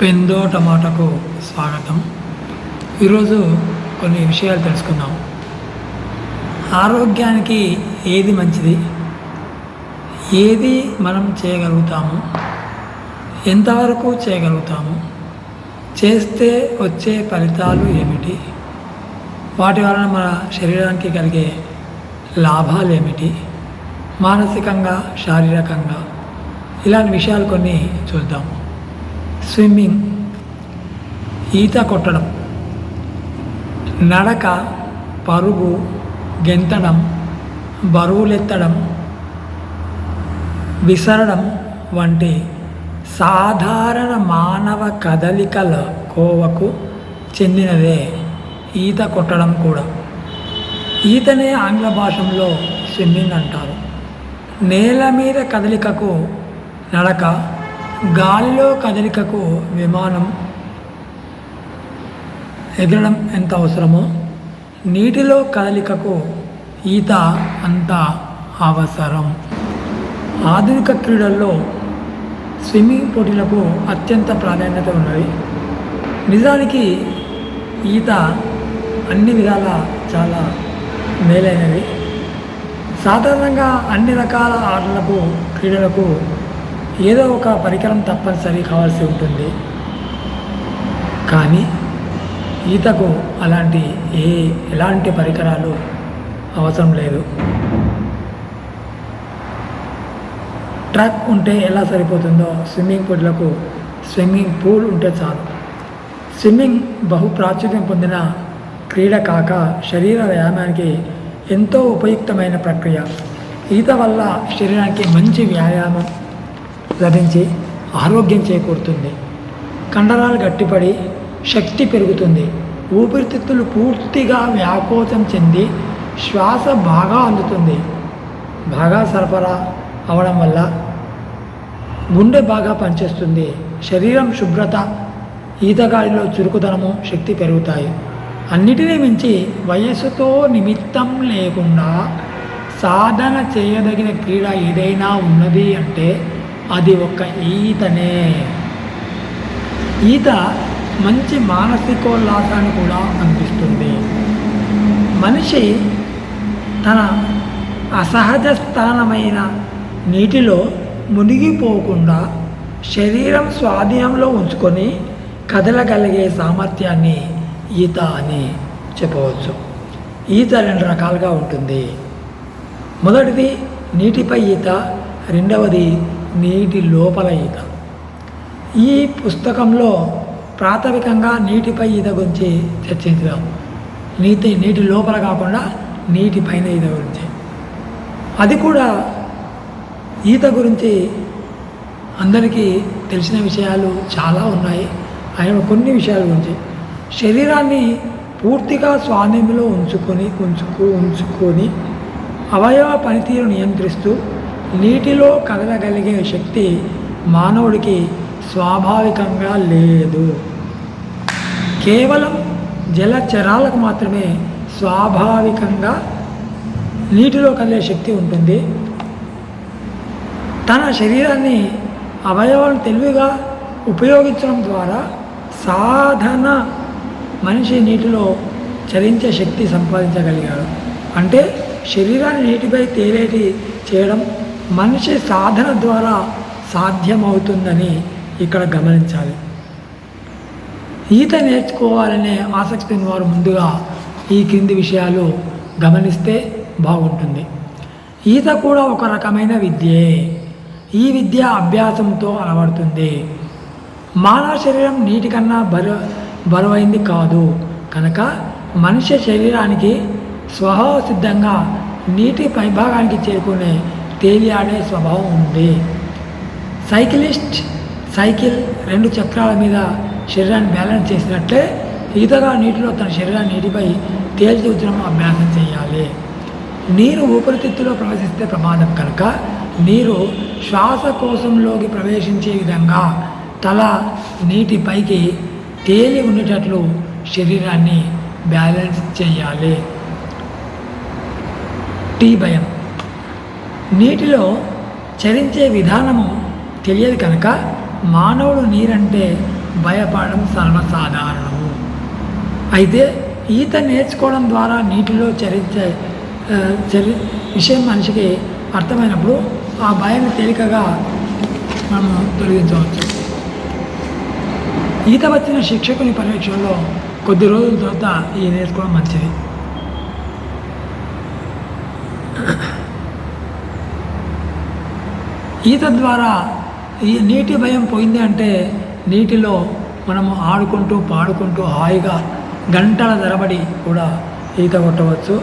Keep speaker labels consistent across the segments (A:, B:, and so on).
A: పెందో టమాటాకు స్వాగతం. ఈరోజు కొన్ని విషయాలు తెలుసుకుందాం. ఆరోగ్యానికి ఏది మంచిది? ఏది మనం చేయగలుగుతాము? ఎంతవరకు చేయగలుగుతాము? చేస్తే వచ్చే ఫలితాలు ఏమిటి? వాటి వలన మన శరీరానికి కలిగే లాభాలు ఏమిటి? మానసికంగా శారీరకంగా ఇలాంటి విషయాలు కొన్ని చూద్దాము స్విమ్మింగ్ ఈత కొట్టడం నడక పరుగు గెంతడం బరువులెత్తడం విసరడం వంటి సాధారణ మానవ కదలికల కోవకు చెందినదే ఈత కొట్టడం కూడా. ఈతనే ఆంగ్ల భాషలో స్విమ్మింగ్ అంటారు. నేల మీద కదలికకు నడక గాలిలో కదలికకు విమానం ఎగరడం ఎంత అవసరమో నీటిలో కదలికకు ఈత అంత అవసరం. ఆధునిక క్రీడల్లో స్విమ్మింగ్ పోటీలకు అత్యంత ప్రాధాన్యత ఉన్నవి. నిజానికి ఈత అన్ని విధాల చాలా మేలైనవి. సాధారణంగా అన్ని రకాల ఆటలకు క్రీడలకు ఏదో ఒక పరికరం తప్పనిసరి కావాల్సి ఉంటుంది. కానీ ఈతకు అలాంటి ఏ ఎలాంటి పరికరాలు అవసరం లేదు. ట్రాక్ ఉంటే ఎలా సరిపోతుందో స్విమ్మింగ్ పూల్లకు స్విమ్మింగ్ పూల్ ఉంటే చాలు. స్విమ్మింగ్ బహు ప్రాచుర్యం పొందిన క్రీడ కాక శరీర వ్యాయామానికి ఎంతో ఉపయుక్తమైన ప్రక్రియ. ఈత వల్ల శరీరానికి మంచి వ్యాయామం లభించి ఆరోగ్యం చేకూరుతుంది. కండరాలు గట్టిపడి శక్తి పెరుగుతుంది. ఊపిరితిత్తులు పూర్తిగా వ్యాకోచం చెంది శ్వాస బాగా అందుతుంది. బాగా సరఫరా అవడం వల్ల గుండె బాగా పనిచేస్తుంది. శరీరం శుభ్రత ఈతగాడిలో చురుకుదనము శక్తి పెరుగుతాయి. అన్నిటినీ మించి వయస్సుతో నిమిత్తం లేకుండా సాధన చేయదగిన క్రీడ ఏదైనా ఉన్నది అంటే అది ఒక ఈతనే. ఈత మంచి మానసికోల్లాసాన్ని కూడా అందిస్తుంది. మనిషి తన అసహజ స్థానమైన నీటిలో మునిగిపోకుండా శరీరం స్వాధీనంలో ఉంచుకొని కదలగలిగే సామర్థ్యాన్ని ఈత అని చెప్పవచ్చు. ఈత రెండు రకాలుగా ఉంటుంది. మొదటిది నీటిపై ఈత రెండవది నీటి లోపల ఈత. ఈ పుస్తకంలో ప్రాథమికంగా నీటిపై ఈత గురించి చర్చించాం నీటి నీటి లోపల కాకుండా నీటి పైన ఈత గురించి. అది కూడా ఈత గురించి అందరికీ తెలిసిన విషయాలు చాలా ఉన్నాయి. ఆయన కొన్ని విషయాల గురించి. శరీరాన్ని పూర్తిగా స్వాధీనంలో ఉంచుకొని ఉంచుకు ఉంచుకొని అవయవ పనితీరు నియంత్రిస్తూ నీటిలో కదలగలిగే శక్తి మానవుడికి స్వాభావికంగా లేదు. కేవలం జలచరాలకు మాత్రమే స్వాభావికంగా నీటిలో కదిలే శక్తి ఉంటుంది. తన శరీరాన్ని అవయవాలను తెలివిగా ఉపయోగించడం ద్వారా సాధన మనిషి నీటిలో చరించే శక్తి సంపాదించగలిగాడు. అంటే శరీరాన్ని నీటిపై తేలేటి చేయడం మనిషి సాధన ద్వారా సాధ్యమవుతుందని ఇక్కడ గమనించాలి. ఈత నేర్చుకోవాలనే ఆసక్తి ఉన్న వారు ముందుగా ఈ క్రింది విషయాలు గమనిస్తే బాగుంటుంది. ఈత కూడా ఒక రకమైన విద్యే. ఈ విద్య అభ్యాసంతో అలవడుతుంది. మానవ శరీరం నీటి కన్నా బరు బరువైంది కాదు. కనుక మనిషి శరీరానికి స్వహసిద్ధంగా సిద్ధంగా నీటి పైభాగానికి చేరుకునే తేలియాడే స్వభావం ఉంది. సైకిలిస్ట్ సైకిల్ రెండు చక్రాల మీద శరీరాన్ని బ్యాలెన్స్ చేసినట్లే ఈతగా నీటిలో తన శరీరాన్ని నీటిపై తేల్చి ఉంచడం అభ్యాసం చేయాలి. నీరు ఊపిరితిత్తులో ప్రవేశిస్తే ప్రమాదం కనుక నీరు శ్వాసకోశంలోకి ప్రవేశించే విధంగా తల నీటిపైకి తేలి ఉండేటట్లు శరీరాన్ని బ్యాలెన్స్ చేయాలి. టీ భయం. నీటిలో చరించే విధానము తెలియదు కనుక మానవుడు నీరంటే భయపడడం సర్వసాధారణము. అయితే ఈత నేర్చుకోవడం ద్వారా నీటిలో చరించే చరి విషయం మనిషికి అర్థమైనప్పుడు ఆ భయాన్ని తేలికగా మనం తొలగించవచ్చు. ఈత వచ్చిన శిక్షకుని పర్యవేక్షణలో కొద్ది రోజుల తర్వాత ఈ నేర్చుకోవడం మంచిది. ఈత ద్వారా ఈ నీటి భయం పోయింది అంటే నీటిలో మనము ఆడుకుంటూ పాడుకుంటూ హాయిగా గంటల తరబడి కూడా ఈత కొట్టవచ్చు.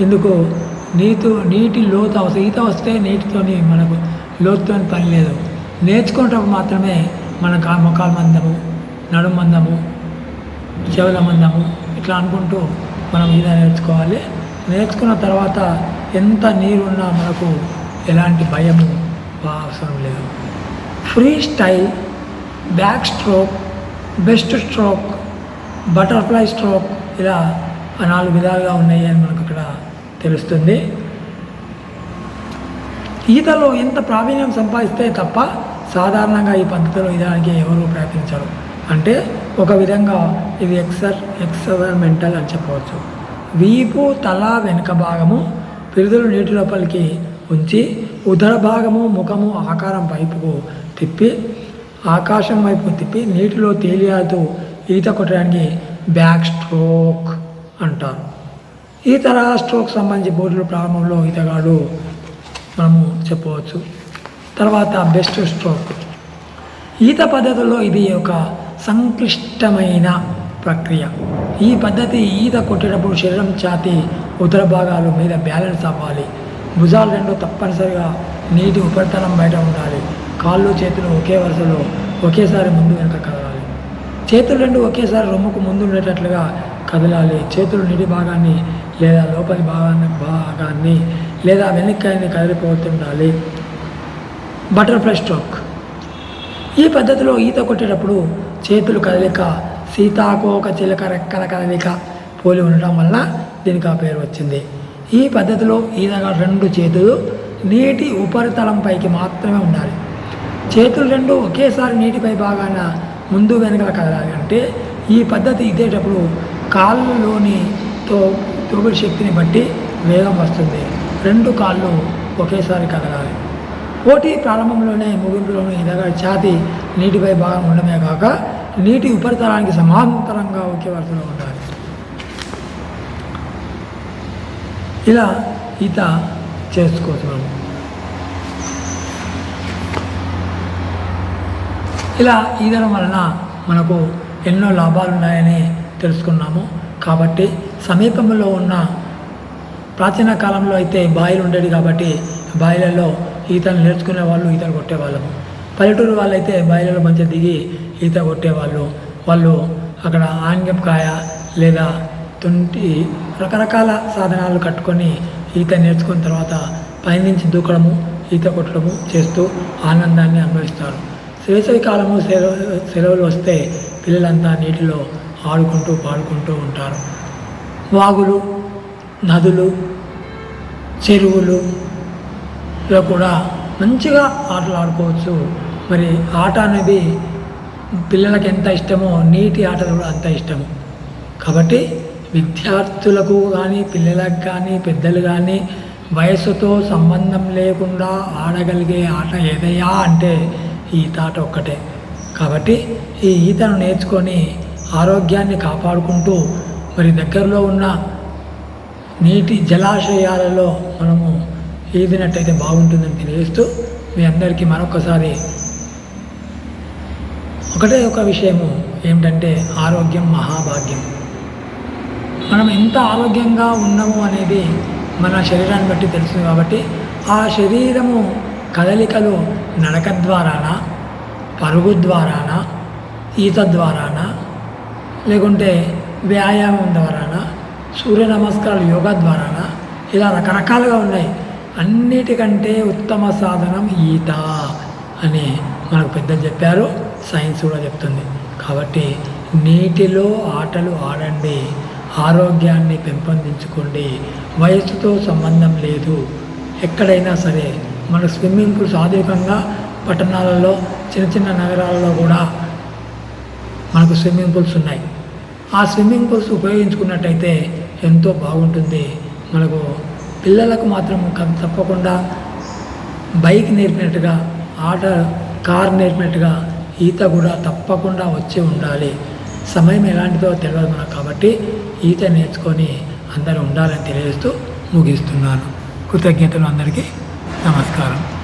A: ఎందుకు నీతు నీటి లోతు అవసరం ఈత వస్తే నీటితోని మనకు లోతుతో పని లేదు. నేర్చుకున్నప్పుడు మాత్రమే మన కా మొఖాల మందము నడుము మందము చెవుల మందము ఇట్లా అనుకుంటూ మనం ఈత నేర్చుకోవాలి. నేర్చుకున్న తర్వాత ఎంత నీరున్నా మనకు ఎలాంటి భయము అవసరం లేదు. Freestyle backstroke breaststroke butterfly stroke ఇలా నాలుగు విధాలుగా ఉన్నాయి అని మనకు ఇక్కడ తెలుస్తుంది. ఈతలో ఎంత ప్రావీణ్యం సంపాదిస్తే తప్ప సాధారణంగా ఈ పద్ధతిలో ఈదడానికి ఎవరు ప్రయత్నించరు. అంటే ఒక విధంగా ఇది ఎక్సర్ ఎక్సర్మెంటల్ అని చెప్పవచ్చు. వీపు తల వెనుక భాగము పిరుదులు నీటి లోపలికి ఉంచి ఉదర భాగము ముఖము ఆకారం వైపుకు తిప్పి ఆకాశం వైపు తిప్పి నీటిలో తేలియాడుతూ ఈత కొట్టడానికి బ్యాక్ స్ట్రోక్ అంటారు. ఈ తరహా స్ట్రోక్ సంబంధించి బోర్డుల ప్రారంభంలో ఈతగాడు మనము చెప్పవచ్చు. తర్వాత బెస్ట్ స్ట్రోక్ ఈత పద్ధతిలో ఇది ఒక సంక్లిష్టమైన ప్రక్రియ. ఈ పద్ధతి ఈత కొట్టేటప్పుడు శరీరం ఛాతి ఉదర భాగాలు మీద బ్యాలెన్స్ అవ్వాలి. భుజాలు రెండు తప్పనిసరిగా నీటి ఉపరితలం బయట ఉండాలి. కాళ్ళు చేతులు ఒకే వరుసలో ఒకేసారి ముందు వెనక కదలాలి. చేతులు రెండు ఒకేసారి రొమ్ముకు ముందు ఉండేటట్లుగా కదలాలి. చేతులు నీటి భాగాన్ని లేదా లోపలి భాగాన్ని భాగాన్ని లేదా వెనక్కాయని కదిలిపోతుండాలి బటర్ఫ్లై స్ట్రోక్. ఈ పద్ధతిలో ఈత కొట్టేటప్పుడు చేతులు కదలిక సీతాకోక చిలక రెక్కల కదలిక పోలి ఉండటం వల్ల దీనికి ఆ పేరు వచ్చింది. ఈ పద్ధతిలో ఈతగా రెండు చేతులు నీటి ఉపరితలంపైకి మాత్రమే ఉండాలి. చేతులు రెండు ఒకేసారి నీటిపై భాగాన ముందు వెనకల కదలాలి. అంటే ఈ పద్ధతి ఇదేటప్పుడు కాళ్ళలోని తో తోబడి శక్తిని బట్టి వేగం వస్తుంది. రెండు కాళ్ళు ఒకేసారి కదలాలి. పోటీ ప్రారంభంలోనే ముగింపులోనే ఇదగా ఛాతి నీటిపై భాగం ఉండమే కాక నీటి ఉపరితలానికి సమాంతరంగా ఒకే వరుసలో ఉండాలి. ఇలా ఈత చేసుకోవచ్చు మనం. ఇలా ఈదడం వలన మనకు ఎన్నో లాభాలు ఉన్నాయని తెలుసుకున్నాము. కాబట్టి సమీపంలో ఉన్న ప్రాచీన కాలంలో అయితే బాయిలు ఉండేవి కాబట్టి బాయిలలో ఈతలు నేర్చుకునే వాళ్ళు ఈతలు కొట్టేవాళ్ళము. పల్లెటూరు వాళ్ళైతే బాయిలలో మంచిగా దిగి ఈత కొట్టేవాళ్ళు. వాళ్ళు అక్కడ ఆంగ్యంకాయ లేదా తుంటి రకరకాల సాధనాలు కట్టుకొని ఈత నేర్చుకున్న తర్వాత పైనుంచి దూకడము ఈత కొట్టడము చేస్తూ ఆనందాన్ని అనుభవిస్తారు. వేసవి కాలము సెలవు సెలవులు వస్తే పిల్లలంతా నీటిలో ఆడుకుంటూ పాడుకుంటూ ఉంటారు. వాగులు నదులు చెరువులు లో కూడా మంచిగా ఆటలు ఆడుకోవచ్చు. మరి ఆట అనేది పిల్లలకి ఎంత ఇష్టమో నీటి ఆటలు కూడా అంత ఇష్టము. కాబట్టి విద్యార్థులకు కానీ పిల్లలకు కానీ పెద్దలు కానీ వయసుతో సంబంధం లేకుండా ఆడగలిగే ఆట ఏదయ్యా అంటే ఈత ఆట ఒక్కటే. కాబట్టి ఈ ఈతను నేర్చుకొని ఆరోగ్యాన్ని కాపాడుకుంటూ మరి దగ్గరలో ఉన్న నీటి జలాశయాలలో మనము ఈదినట్టయితే బాగుంటుందని తెలియజేస్తూ మీ అందరికీ మరొకసారి ఒకటే ఒక విషయము ఏమిటంటే ఆరోగ్యం మహాభాగ్యం. మనం ఎంత ఆరోగ్యంగా ఉన్నాము అనేది మన శరీరాన్ని బట్టి తెలుస్తుంది కాబట్టి ఆ శరీరము కదలికలు నడక ద్వారానా పరుగు ద్వారానా ఈత ద్వారానా లేకుంటే వ్యాయామం ద్వారానా సూర్య నమస్కారాలు యోగా ద్వారానా ఇలా రకరకాలుగా ఉన్నాయి. అన్నిటికంటే ఉత్తమ సాధనం ఈత అని మనకు పెద్దలు చెప్పారు. సైన్స్ కూడా చెప్తుంది. కాబట్టి నీటిలో ఆటలు ఆడండి. ఆరోగ్యాన్ని పెంపొందించుకోండి. వయసుతో సంబంధం లేదు. ఎక్కడైనా సరే మన స్విమ్మింగ్ పూల్స్ ఆధునికంగా పట్టణాలలో చిన్న చిన్న నగరాలలో కూడా మనకు స్విమ్మింగ్ పూల్స్ ఉన్నాయి. ఆ స్విమ్మింగ్ పూల్స్ ఉపయోగించుకున్నట్టయితే ఎంతో బాగుంటుంది. మనకు పిల్లలకు మాత్రం క- తప్పకుండా బైక్ నేర్పినట్టుగా ఆట కార్ నేర్పినట్టుగా ఈత కూడా తప్పకుండా వచ్చి ఉండాలి. సమయం ఎలాంటిదో తెలియదు మనకు కాబట్టి ఈత నేర్చుకొని అందరూ ఉండాలని తెలియజేస్తూ ముగిస్తున్నాను. కృతజ్ఞతలు అందరికీ. నమస్కారం.